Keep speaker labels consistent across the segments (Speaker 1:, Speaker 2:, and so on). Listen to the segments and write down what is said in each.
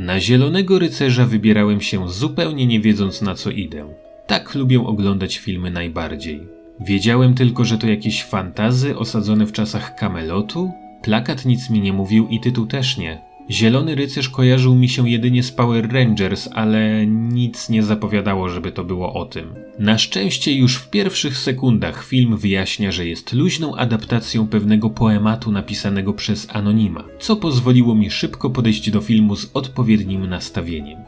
Speaker 1: Na Zielonego Rycerza wybierałem się zupełnie nie wiedząc na co idę. Tak lubię oglądać filmy najbardziej. Wiedziałem tylko, że to jakieś fantazy osadzone w czasach Kamelotu. Plakat nic mi nie mówił i tytuł też nie. Zielony rycerz kojarzył mi się jedynie z Power Rangers, ale nic nie zapowiadało, żeby to było o tym. Na szczęście już w pierwszych sekundach film wyjaśnia, że jest luźną adaptacją pewnego poematu napisanego przez Anonima, co pozwoliło mi szybko podejść do filmu z odpowiednim nastawieniem.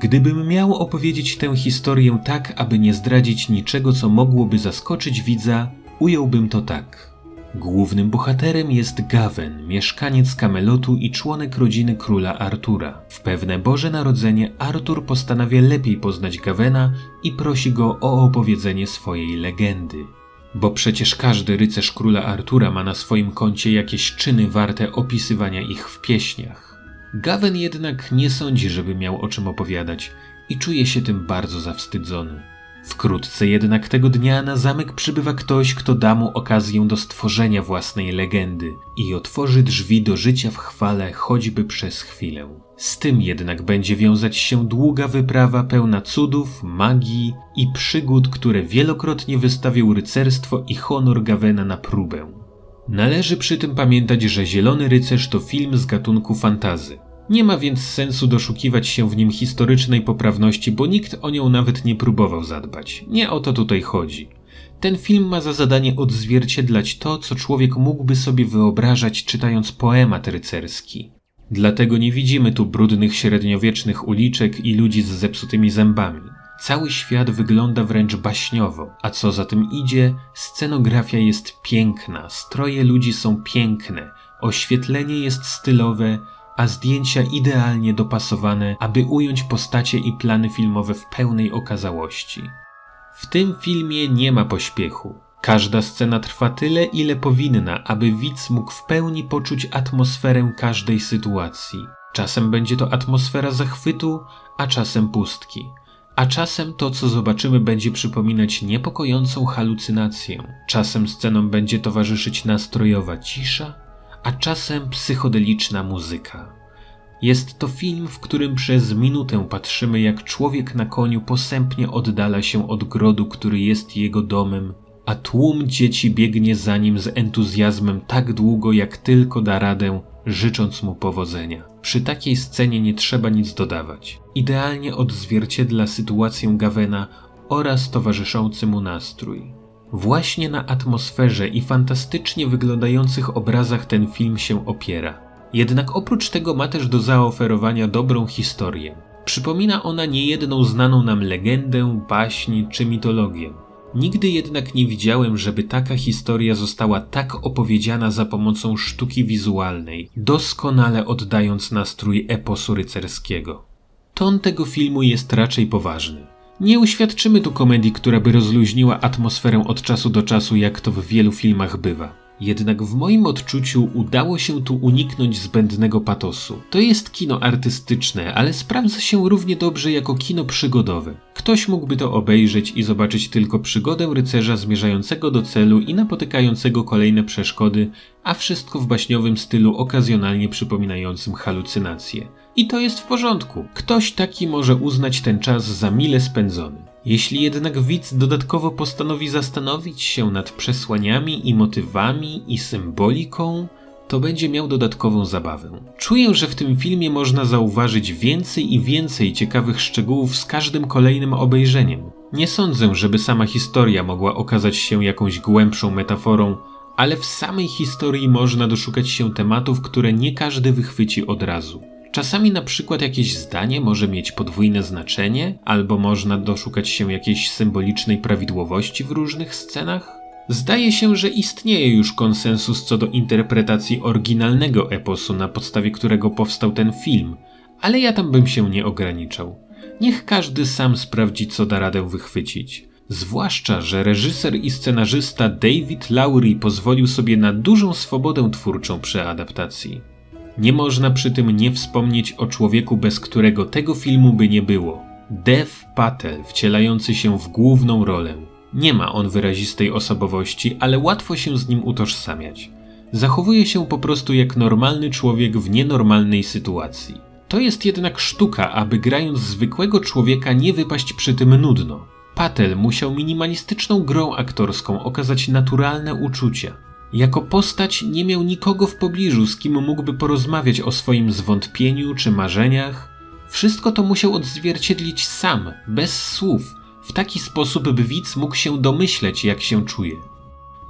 Speaker 1: Gdybym miał opowiedzieć tę historię tak, aby nie zdradzić niczego, co mogłoby zaskoczyć widza, ująłbym to tak – Głównym bohaterem jest Gawen, mieszkaniec Kamelotu i członek rodziny króla Artura. W pewne Boże Narodzenie Artur postanawia lepiej poznać Gawena i prosi go o opowiedzenie swojej legendy. Bo przecież każdy rycerz króla Artura ma na swoim koncie jakieś czyny warte opisywania ich w pieśniach. Gawen jednak nie sądzi, żeby miał o czym opowiadać i czuje się tym bardzo zawstydzony. Wkrótce jednak tego dnia na zamek przybywa ktoś, kto da mu okazję do stworzenia własnej legendy i otworzy drzwi do życia w chwale choćby przez chwilę. Z tym jednak będzie wiązać się długa wyprawa pełna cudów, magii i przygód, które wielokrotnie wystawią rycerstwo i honor Gawena na próbę. Należy przy tym pamiętać, że Zielony Rycerz to film z gatunku fantazy. Nie ma więc sensu doszukiwać się w nim historycznej poprawności, bo nikt o nią nawet nie próbował zadbać. Nie o to tutaj chodzi. Ten film ma za zadanie odzwierciedlać to, co człowiek mógłby sobie wyobrażać czytając poemat rycerski. Dlatego nie widzimy tu brudnych średniowiecznych uliczek i ludzi z zepsutymi zębami. Cały świat wygląda wręcz baśniowo, a co za tym idzie, scenografia jest piękna, stroje ludzi są piękne, oświetlenie jest stylowe, a zdjęcia idealnie dopasowane, aby ująć postacie i plany filmowe w pełnej okazałości. W tym filmie nie ma pośpiechu. Każda scena trwa tyle, ile powinna, aby widz mógł w pełni poczuć atmosferę każdej sytuacji. Czasem będzie to atmosfera zachwytu, a czasem pustki. A czasem to, co zobaczymy, będzie przypominać niepokojącą halucynację. Czasem scenom będzie towarzyszyć nastrojowa cisza, a czasem psychodeliczna muzyka. Jest to film, w którym przez minutę patrzymy, jak człowiek na koniu posępnie oddala się od grodu, który jest jego domem, a tłum dzieci biegnie za nim z entuzjazmem tak długo, jak tylko da radę, życząc mu powodzenia. Przy takiej scenie nie trzeba nic dodawać. Idealnie odzwierciedla sytuację Gawena oraz towarzyszący mu nastrój. Właśnie na atmosferze i fantastycznie wyglądających obrazach ten film się opiera. Jednak oprócz tego ma też do zaoferowania dobrą historię. Przypomina ona niejedną znaną nam legendę, baśń czy mitologię. Nigdy jednak nie widziałem, żeby taka historia została tak opowiedziana za pomocą sztuki wizualnej, doskonale oddając nastrój eposu rycerskiego. Ton tego filmu jest raczej poważny. Nie uświadczymy tu komedii, która by rozluźniła atmosferę od czasu do czasu, jak to w wielu filmach bywa. Jednak w moim odczuciu udało się tu uniknąć zbędnego patosu. To jest kino artystyczne, ale sprawdza się równie dobrze jako kino przygodowe. Ktoś mógłby to obejrzeć i zobaczyć tylko przygodę rycerza zmierzającego do celu i napotykającego kolejne przeszkody, a wszystko w baśniowym stylu okazjonalnie przypominającym halucynacje. I to jest w porządku. Ktoś taki może uznać ten czas za mile spędzony. Jeśli jednak widz dodatkowo postanowi zastanowić się nad przesłaniami i motywami i symboliką, to będzie miał dodatkową zabawę. Czuję, że w tym filmie można zauważyć więcej i więcej ciekawych szczegółów z każdym kolejnym obejrzeniem. Nie sądzę, żeby sama historia mogła okazać się jakąś głębszą metaforą, ale w samej historii można doszukać się tematów, które nie każdy wychwyci od razu. Czasami na przykład jakieś zdanie może mieć podwójne znaczenie, albo można doszukać się jakiejś symbolicznej prawidłowości w różnych scenach. Zdaje się, że istnieje już konsensus co do interpretacji oryginalnego eposu, na podstawie którego powstał ten film, ale ja tam bym się nie ograniczał. Niech każdy sam sprawdzi, co da radę wychwycić. Zwłaszcza, że reżyser i scenarzysta David Lowry pozwolił sobie na dużą swobodę twórczą przy adaptacji. Nie można przy tym nie wspomnieć o człowieku, bez którego tego filmu by nie było. Dev Patel, wcielający się w główną rolę. Nie ma on wyrazistej osobowości, ale łatwo się z nim utożsamiać. Zachowuje się po prostu jak normalny człowiek w nienormalnej sytuacji. To jest jednak sztuka, aby grając zwykłego człowieka nie wypaść przy tym nudno. Patel musiał minimalistyczną grą aktorską okazać naturalne uczucia. Jako postać nie miał nikogo w pobliżu, z kim mógłby porozmawiać o swoim zwątpieniu czy marzeniach. Wszystko to musiał odzwierciedlić sam, bez słów, w taki sposób, by widz mógł się domyśleć, jak się czuje.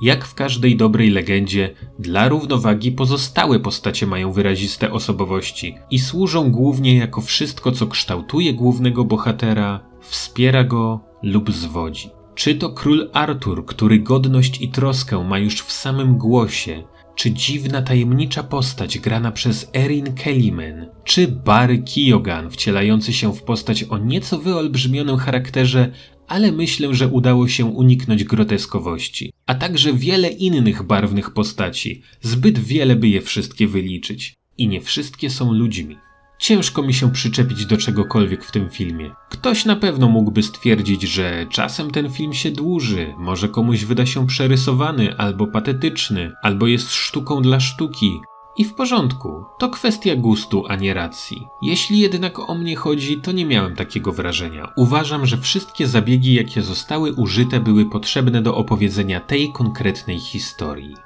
Speaker 1: Jak w każdej dobrej legendzie, dla równowagi pozostałe postacie mają wyraziste osobowości i służą głównie jako wszystko, co kształtuje głównego bohatera, wspiera go lub zwodzi. Czy to król Artur, który godność i troskę ma już w samym głosie, czy dziwna tajemnicza postać grana przez Erin Kellyman, czy Barry Keoghan wcielający się w postać o nieco wyolbrzymionym charakterze, ale myślę, że udało się uniknąć groteskowości, a także wiele innych barwnych postaci, zbyt wiele by je wszystkie wyliczyć. I nie wszystkie są ludźmi. Ciężko mi się przyczepić do czegokolwiek w tym filmie. Ktoś na pewno mógłby stwierdzić, że czasem ten film się dłuży, może komuś wyda się przerysowany albo patetyczny, albo jest sztuką dla sztuki. I w porządku, to kwestia gustu, a nie racji. Jeśli jednak o mnie chodzi, to nie miałem takiego wrażenia. Uważam, że wszystkie zabiegi, jakie zostały użyte, były potrzebne do opowiedzenia tej konkretnej historii.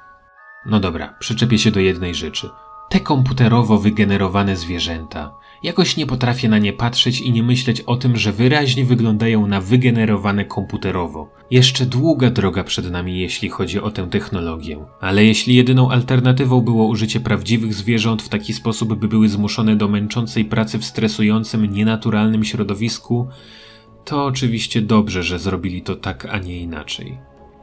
Speaker 1: No dobra, przyczepię się do jednej rzeczy. Te komputerowo wygenerowane zwierzęta. Jakoś nie potrafię na nie patrzeć i nie myśleć o tym, że wyraźnie wyglądają na wygenerowane komputerowo. Jeszcze długa droga przed nami, jeśli chodzi o tę technologię. Ale jeśli jedyną alternatywą było użycie prawdziwych zwierząt w taki sposób, by były zmuszone do męczącej pracy w stresującym, nienaturalnym środowisku, to oczywiście dobrze, że zrobili to tak, a nie inaczej.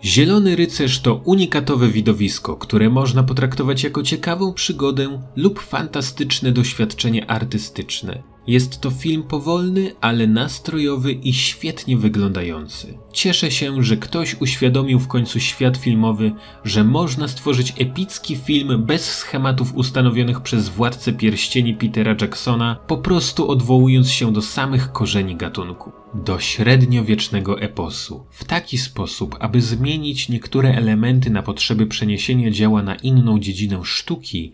Speaker 1: Zielony rycerz to unikatowe widowisko, które można potraktować jako ciekawą przygodę lub fantastyczne doświadczenie artystyczne. Jest to film powolny, ale nastrojowy i świetnie wyglądający. Cieszę się, że ktoś uświadomił w końcu świat filmowy, że można stworzyć epicki film bez schematów ustanowionych przez władcę pierścieni Petera Jacksona, po prostu odwołując się do samych korzeni gatunku. Do średniowiecznego eposu. W taki sposób, aby zmienić niektóre elementy na potrzeby przeniesienia dzieła na inną dziedzinę sztuki,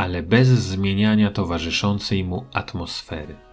Speaker 1: ale bez zmieniania towarzyszącej mu atmosfery.